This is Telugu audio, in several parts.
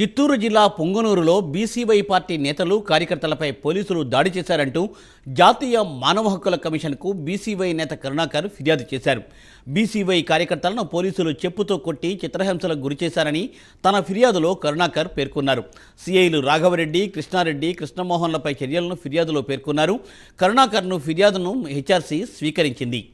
చిత్తూరు జిల్లా పొంగనూరులో బీసీవై పార్టీ నేతలు కార్యకర్తలపై పోలీసులు దాడి చేశారంటూ జాతీయ మానవ హక్కుల కమిషన్కు బీసీవై నేత కరుణాకర్ ఫిర్యాదు చేశారు. బీసీవై కార్యకర్తలను పోలీసులు చెప్పుతో కొట్టి చిత్రహింసలకు గురిచేశారని తన ఫిర్యాదులో కరుణాకర్ పేర్కొన్నారు. సీఐలు రాఘవరెడ్డి కృష్ణారెడ్డి కృష్ణమోహన్లపై చర్యలను ఫిర్యాదులో పేర్కొన్నారు. కరుణాకర్ను ఫిర్యాదును హెచ్ఆర్సీ స్వీకరించింది.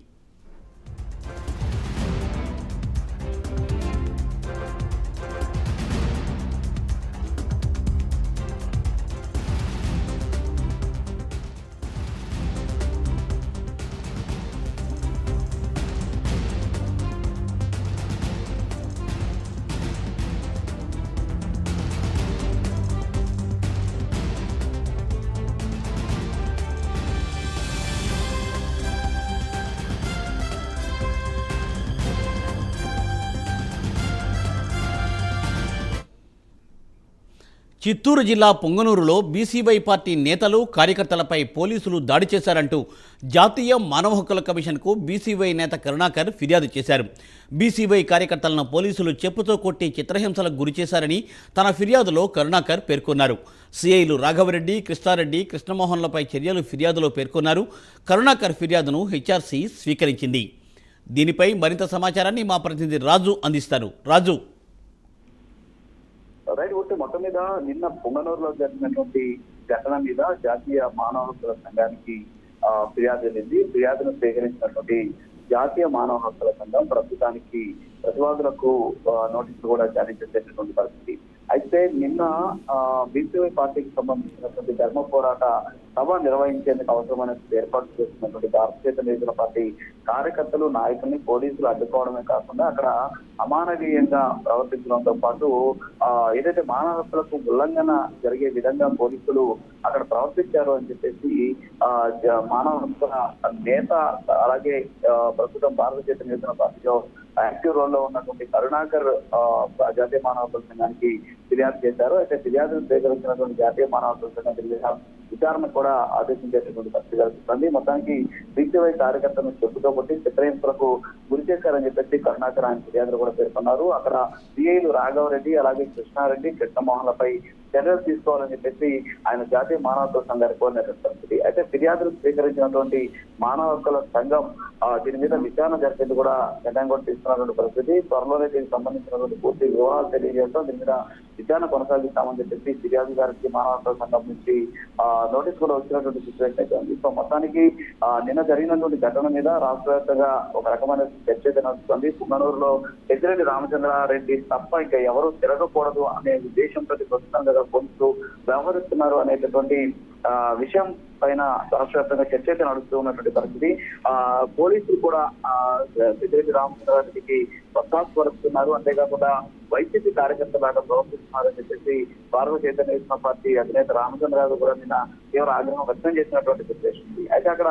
చిత్తూరు జిల్లా పొంగనూరులో బీసీవై పార్టీ నేతలు కార్యకర్తలపై పోలీసులు దాడి చేశారంటూ జాతీయ మానవ హక్కుల కమిషన్కు బీసీవై నేత కరుణాకర్ ఫిర్యాదు చేశారు. బీసీవై కార్యకర్తలను పోలీసులు చెప్పుతో కొట్టి చిత్రహింసలకు గురిచేశారని తన ఫిర్యాదులో కరుణాకర్ పేర్కొన్నారు. సీఐలు రాఘవరెడ్డి కృష్ణారెడ్డి కృష్ణమోహన్లపై చర్యలు ఫిర్యాదులో పేర్కొన్నారు. కరుణాకర్ ఫిర్యాదును హెచ్ఆర్సీ స్వీకరించింది. దీనిపై మరింత సమాచారాన్ని మా ప్రతినిధి రాజు అందిస్తారు. రాజు. రైట్ ఒకటి మొత్తం మీద నిన్న పొంగనూరులో జరిగినటువంటి ఘటన మీద జాతీయ మానవ హక్కుల సంఘానికి ఫిర్యాదు వెళ్ళింది ఫిర్యాదును సేకరించినటువంటి జాతీయ మానవ హక్కుల సంఘం ప్రస్తుతానికి ప్రతివాదులకు నోటీసులు కూడా జారీ చేసేటటువంటి పరిస్థితి. అయితే నిన్న బీసీవై పార్టీకి సంబంధించినటువంటి ధర్మ పోరాట సభ నిర్వహించేందుకు అవసరమైన ఏర్పాటు చేస్తున్నటువంటి భారతీయ నిధుల పార్టీ కార్యకర్తలు నాయకుల్ని పోలీసులు అడ్డుకోవడమే కాకుండా అక్కడ అమానవీయంగా ప్రవర్తించడంతో పాటు ఆ, ఏదైతే మానవ హక్కులకు ఉల్లంఘన జరిగే విధంగా పోలీసులు అక్కడ ప్రవర్తించారు అని చెప్పేసి ఆ, మానవ హక్కుల నేత అలాగే ప్రస్తుతం భారతీయ నిధుల పార్టీలో యాక్టివ్ రోల్లో ఉన్నటువంటి కరుణాకర్ ఆ, జాతీయ మానవ హక్కుల సంఘానికి ఫిర్యాదు చేశారు. అయితే ఫిర్యాదును స్వీకరించినటువంటి జాతీయ మానవ హక్కుల సంఘం విచారణ- కూడా ఆదేశించేటటువంటి పరిస్థితి కలుగుతుంది మొత్తానికి బీసీవై కార్యకర్తలను చెప్పుతో కొట్టి చిత్రహింసలకు గురి చేశారని చెప్పేసి కరుణాకర్ ఆయన ఫిర్యాదులు కూడా పేర్కొన్నారు. అక్కడ సిఐలు రాఘవరెడ్డి అలాగే కృష్ణారెడ్డి కృష్ణమోహన్లపై చర్యలు తీసుకోవాలని చెప్పేసి ఆయన జాతీయ మానవ హక్కుల సంఘానికి కోరినటువంటి పరిస్థితి అయితే ఫిర్యాదులు స్వీకరించినటువంటి మానవ హక్కుల సంఘం దీని మీద విచారణ జరిపేది కూడా నిర్ణయం కూడా తీసుకున్నటువంటి పరిస్థితి. త్వరలోనే దీనికి సంబంధించినటువంటి పూర్తి వివరాలు తెలియజేస్తాం. దీని మీద విచారణ కొనసాగిస్తామని చెప్పేసి ఫిర్యాదు గారికి మానవ హక్కుల సంఘం నుంచి ఆ, నోటీస్ కూడా వచ్చినటువంటి సిచ్యువేషన్ అయితే ఉంది. సో మొత్తానికి నిన్న జరిగినటువంటి ఘటన మీద రాష్ట్ర వ్యాప్తంగా ఒక రకమైన చర్చ అయితే నడుస్తుంది. పుంగనూరులో పెద్దిరెడ్డి రామచంద్రారెడ్డి తప్ప ఇంకా ఎవరు తిరగకూడదు అనే ఉద్దేశంతో ప్రస్తుతంగా పొందుతూ వ్యవహరిస్తున్నారు అనేటటువంటి ఆ, విషయం పైన రాష్ట్ర వ్యాప్తంగా చర్చ అయితే నడుస్తూ ఉన్నటువంటి పరిస్థితి. ఆ పోలీసులు కూడా ఆ, పెద్దిరెడ్డి రామచంద్రారెడ్డికి వత్తాసు పరుస్తున్నారు. అంతేకాకుండా వైసీపీ కార్యకర్తలాగా ప్రవర్తిస్తున్నారని చెప్పేసి భారత చైతన్య పార్టీ అధినేత రామచంద్రరావు కూడా నిన్న తీవ్ర ఆగ్రహం వ్యక్తం చేసినటువంటి సిచ్యువేషన్ అయితే అక్కడ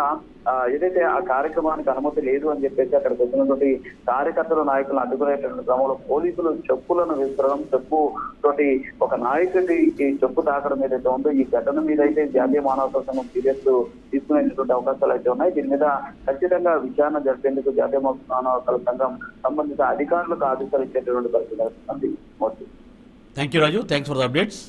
ఏదైతే ఆ కార్యక్రమానికి అనుమతి లేదు అని చెప్పేసి అక్కడికి వచ్చినటువంటి కార్యకర్తల నాయకులను అడ్డుకునేటువంటి క్రమంలో పోలీసులు చెప్పులను విసరడం చెప్పు తోటి ఒక నాయకుడి ఈ చెప్పు తాకడం ఏదైతే ఉందో ఈ ఘటన మీద అయితే జాతీయ మానవ సంఘం సీరియస్ తీసుకునేటువంటి అవకాశాలు అయితే ఉన్నాయి. దీని మీద ఖచ్చితంగా విచారణ జరిపేందుకు జాతీయ మానవ సంఘం సంబంధిత అధికారులకు ఆదేశాలు ఇచ్చేటటువంటి పరిస్థితి ఉంది thank you Raju thanks for the updates